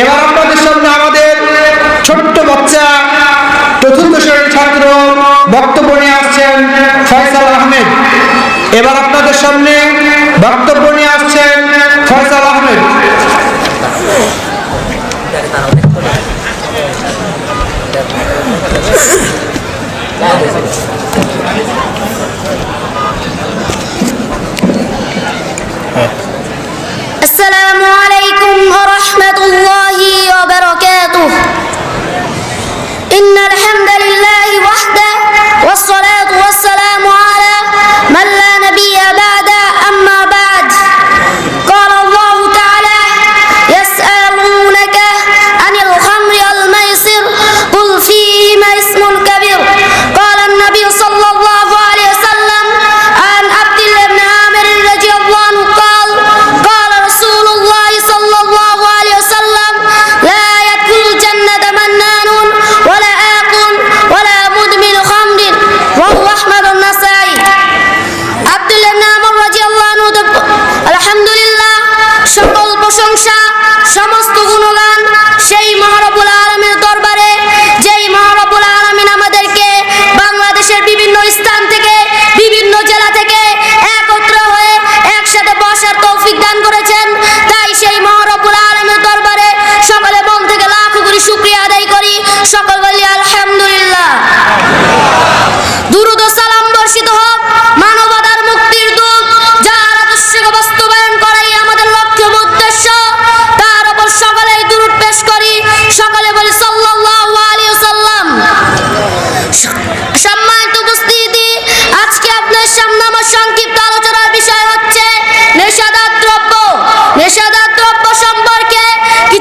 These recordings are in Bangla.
এবার আপনাদের সামনে আমাদের ছোট্ট বাচ্চা চতুর্থ শ্রেণির ছাত্র বক্তব্য নিয়ে আসছেন ফয়সাল আহমেদ। এবার আপনাদের সামনে বক্তব্য إن الحمد لله প্রশংসা সমস্ত গুণগান সেই মহারবুল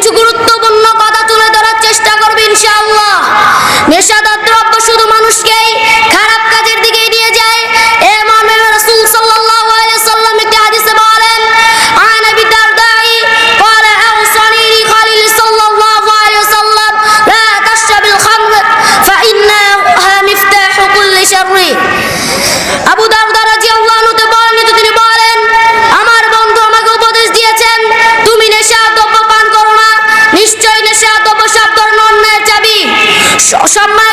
কিছু গুরুত্বপূর্ণ কথা তুলে ধরার চেষ্টা করবে ইনশাআল্লাহ। নেশা 我上麦